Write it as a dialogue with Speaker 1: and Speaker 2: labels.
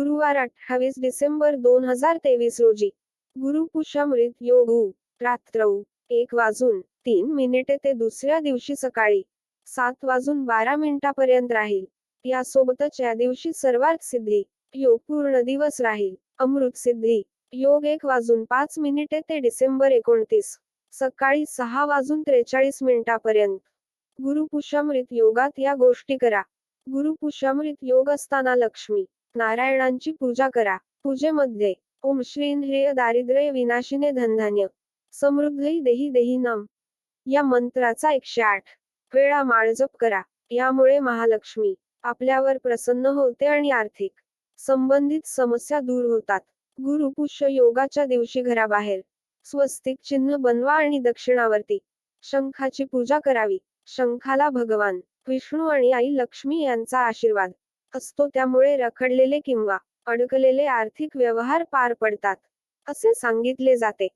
Speaker 1: गुरुवार अठ्ठावीस डिसेंबर दोन हजार तेवीस रोजी. गुरुपुषामृत योग उ, रात्र एक वाजून तीन मिनिटे ते दुसऱ्या दिवशी सकाळी सात वाजून बारा मिनिटापर्यंत राहील. यासोबतच या दिवशी सर्वार्थ सिद्धी योग पूर्ण दिवस राहील. अमृत सिद्धी योग एक वाजून पाच मिनिटे ते डिसेंबर एकोणतीस सकाळी सहा वाजून त्रेचाळीस मिनिटापर्यंत. गुरुपुषामृत योगात या गोष्टी करा. गुरुपुषामृत योग असताना लक्ष्मी नारायणांची पूजा करा. पूजेमध्ये ओम श्री हे दारिद्र्य विनाशिने धनधान्य समृद्धही देही देही नम. या मंत्राचा एकशे आठ वेळा माळजप करा. यामुळे महालक्ष्मी आपल्यावर प्रसन्न होते आणि आर्थिक संबंधित समस्या दूर होतात. गुरुपुष्य योगाच्या दिवशी घराबाहेर स्वस्तिक चिन्ह बनवा आणि दक्षिणावर्ती शंखाची पूजा करावी. शंखाला भगवान विष्णू आणि आई लक्ष्मी यांचा आशीर्वाद. असतो त्यामुळे रखडलेले किंवा अडकलेले आर्थिक व्यवहार पार पडतात असे सांगितले जाते.